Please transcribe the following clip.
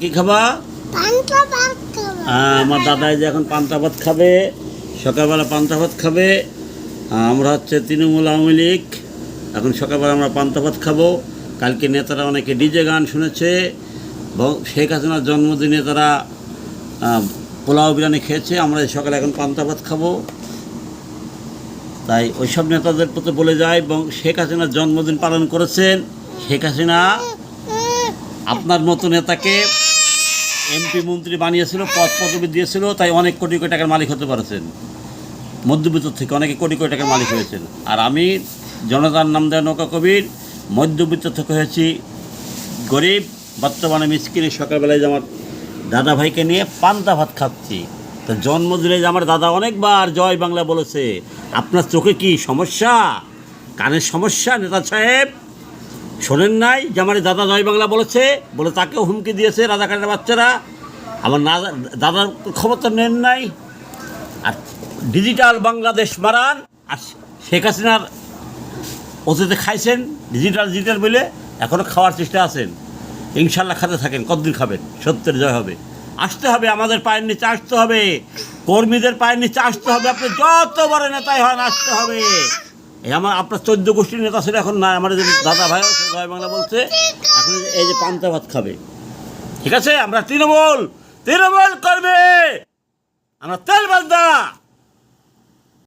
কি খাবা? আহ, আমার দাদাই যে এখন পান্তা ভাত খাবে সকালবেলা পান্তা ভাত খাবে। আমরা হচ্ছে তৃণমূল আওয়ামী লীগ। এখন সকালবেলা আমরা পান্তা ভাত খাব। কালকে নেতারা অনেকে ডিজে গান শুনেছে। এবং শেখ হাসিনার জন্মদিনে তারা পোলাও বিরিয়ানি খেয়েছে। আমরা সকালে এখন পান্তা ভাত খাব। তাই ওইসব নেতাদের প্রতি বলে যায় এবং শেখ হাসিনার জন্মদিন পালন করেছেন। শেখ হাসিনা আপনার মতো নেতাকে এমপি মন্ত্রী বানিয়েছিল পদ পদবি দিয়েছিল, তাই অনেক কোটি কোটি টাকার মালিক হতে পারছেন। মধ্যবিত্ত থেকে অনেকে কোটি কোটি টাকার মালিক হয়েছেন। আর আমি জনতার নাম দেয় নৌকা কবির, মধ্যবিত্ত থেকে হয়েছি গরিব, বর্তমানে মিসকিনে, সকালবেলায় যে আমার দাদা ভাইকে নিয়ে পান্তা ভাত খাচ্ছি। তো জন্মদিনে যে আমার দাদা অনেকবার জয় বাংলা বলেছে, আপনার চোখে কি সমস্যা? কানের সমস্যা, নেতা সাহেব? শোনেন নাই, যে আমার দাদা জয় বাংলা বলেছে, বলে তাকেও হুমকি দিয়েছে রাজাকারের বাচ্চারা। আমার না, দাদার খবর তো নেন নাই। আর ডিজিটাল বাংলাদেশ মারান, আর শেখ হাসিনার অতীতে খাইছেন, ডিজিটাল ডিজিটাল বলে এখনও খাওয়ার চেষ্টা আছেন। ইনশাল্লাহ খাতে থাকেন, কতদিন খাবেন? সত্যের জয় হবে। আসতে হবে, আমাদের পায়ের নিচে আসতে হবে। কর্মীদের পায়ের নিচে আসতে হবে, আপনি যত বড় নেতাই হন, আসতে হবে। আমার আপনার চোদ্দ গোষ্ঠীর নেতা ছিল, এখন না, আমার যে দাদা ভাই জয় বাংলা বলছে, এখন এই যে পান্তা ভাত খাবে। ঠিক আছে? আমরা তৃণমূল তৃণমূল করবে! আমরা